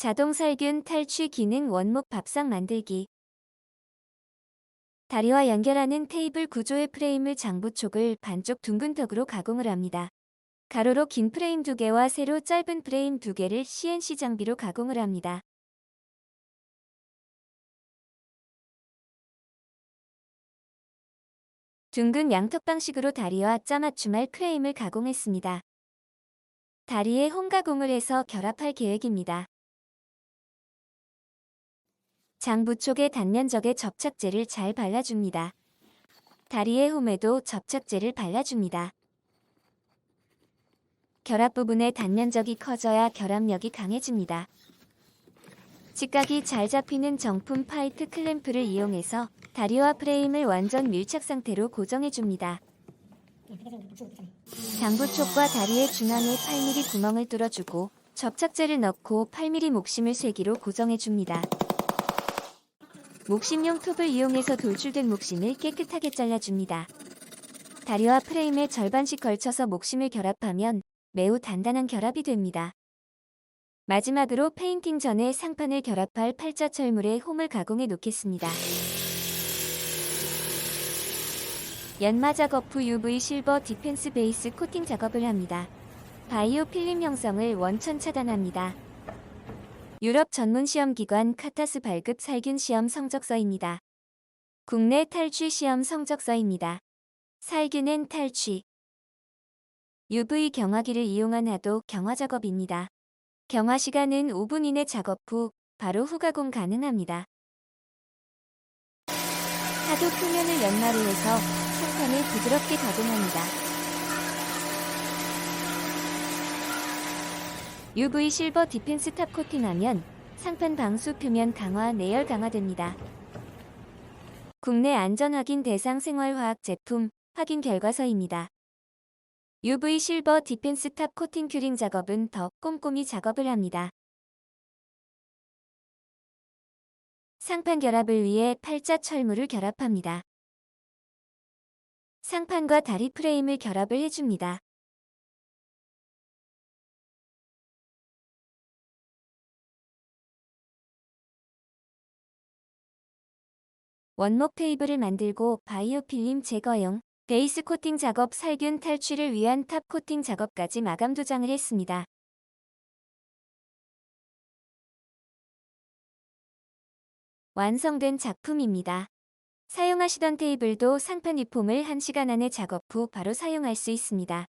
자동 살균 탈취 기능 원목 밥상 만들기. 다리와 연결하는 테이블 구조의 프레임을 장부촉을 반쪽 둥근 턱으로 가공을 합니다. 가로로 긴 프레임 두 개와 세로 짧은 프레임 두 개를 CNC 장비로 가공을 합니다. 둥근 양턱 방식으로 다리와 짜맞춤할 프레임을 가공했습니다. 다리에 홈 가공을 해서 결합할 계획입니다. 장부촉의 단면적에 접착제를 잘 발라줍니다. 다리의 홈에도 접착제를 발라줍니다. 결합 부분의 단면적이 커져야 결합력이 강해집니다. 직각이 잘 잡히는 정품 파이트 클램프를 이용해서 다리와 프레임을 완전 밀착 상태로 고정해줍니다. 장부촉과 다리의 중앙에 8mm 구멍을 뚫어주고 접착제를 넣고 8mm 목심을 쇠기로 고정해줍니다. 목심용 톱을 이용해서 돌출된 목심을 깨끗하게 잘라줍니다. 다리와 프레임에 절반씩 걸쳐서 목심을 결합하면 매우 단단한 결합이 됩니다. 마지막으로 페인팅 전에 상판을 결합할 팔자 철물에 홈을 가공해 놓겠습니다. 연마 작업 후 UV 실버 디펜스 베이스 코팅 작업을 합니다. 바이오 필름 형성을 원천 차단합니다. 유럽 전문 시험 기관 카타스 발급 살균 시험 성적서입니다. 국내 탈취 시험 성적서입니다. 살균엔 탈취. UV 경화기를 이용한 하도 경화 작업입니다. 경화 시간은 5분 이내 작업 후 바로 후가공 가능합니다. 하도 표면을 연마로 해서 상판을 부드럽게 가공합니다. UV 실버 디펜스 탑 코팅하면 상판 방수 표면 강화 내열 강화됩니다. 국내 안전 확인 대상 생활화학 제품 확인 결과서입니다. UV 실버 디펜스 탑 코팅 큐링 작업은 더 꼼꼼히 작업을 합니다. 상판 결합을 위해 팔자 철물을 결합합니다. 상판과 다리 프레임을 결합을 해줍니다. 원목 테이블을 만들고 바이오 필름 제거용 베이스 코팅 작업 살균 탈취를 위한 탑 코팅 작업까지 마감 도장을 했습니다. 완성된 작품입니다. 사용하시던 테이블도 상판 위폼을 1시간 안에 작업 후 바로 사용할 수 있습니다.